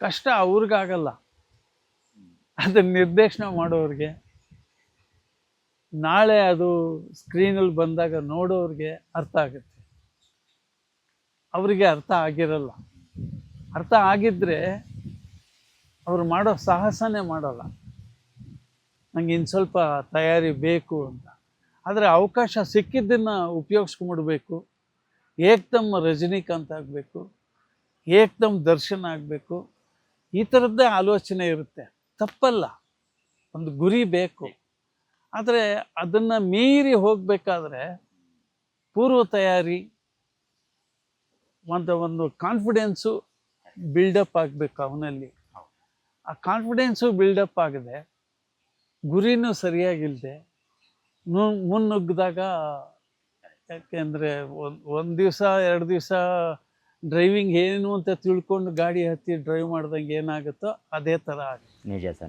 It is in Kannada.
ಕಷ್ಟ ಅವ್ರಿಗಾಗಲ್ಲ ಅದು ನಿರ್ದೇಶನ ಮಾಡೋರಿಗೆ ನಾಳೆ ಅದು ಸ್ಕ್ರೀನಲ್ಲಿ ಬಂದಾಗ ನೋಡೋರಿಗೆ ಅರ್ಥ ಆಗುತ್ತೆ. ಅವರಿಗೆ ಅರ್ಥ ಆಗಿರಲ್ಲ. ಅರ್ಥ ಆಗಿದ್ರೆ ಅವ್ರು ಮಾಡೋ ಸಾಹಸನೇ ಮಾಡಲ್ಲ. ನಂಗೆ ಇನ್ನು ಸ್ವಲ್ಪ ತಯಾರಿ ಬೇಕು ಅಂತ. ಆದರೆ ಅವಕಾಶ ಸಿಕ್ಕಿದ್ದನ್ನು ಉಪಯೋಗಿಸ್ಕೊಂಬಿಡ್ಬೇಕು ಏಕ್ದಮ್ ರಜನಿಕಾಂತ್ ಆಗಬೇಕು. ಏಕ್ದಮ್ ದರ್ಶನ್ ಆಗಬೇಕು. ಈ ಥರದ್ದೇ ಆಲೋಚನೆ ಇರುತ್ತೆ. ತಪ್ಪಲ್ಲ. ಒಂದು ಗುರಿ ಬೇಕು. ಆದರೆ ಅದನ್ನು ಮೀರಿ ಹೋಗಬೇಕಾದ್ರೆ ಪೂರ್ವ ತಯಾರಿ ಒಂದು ಒಂದು ಕಾನ್ಫಿಡೆನ್ಸು ಬಿಲ್ಡಪ್ ಆಗಬೇಕು ಅವನಲ್ಲಿ. ಆ ಕಾನ್ಫಿಡೆನ್ಸು ಬಿಲ್ಡಪ್ ಆಗದೆ, ಗುರಿನೂ ಸರಿಯಾಗಿಲ್ಲದೆ ಮುನ್ನುಗ್ಗಿದಾಗ ಯಾಕೆಂದರೆ ಒಂದು ಒಂದು ದಿವಸ, ಎರಡು ದಿವಸ ಡ್ರೈವಿಂಗ್ ಏನು ಅಂತ ತಿಳ್ಕೊಂಡು ಗಾಡಿ ಹತ್ತಿ ಡ್ರೈವ್ ಮಾಡ್ದಂಗೆ ಏನಾಗುತ್ತೋ ಅದೇ ಥರ ಆಗುತ್ತೆ. ನಿಜ ಸರ್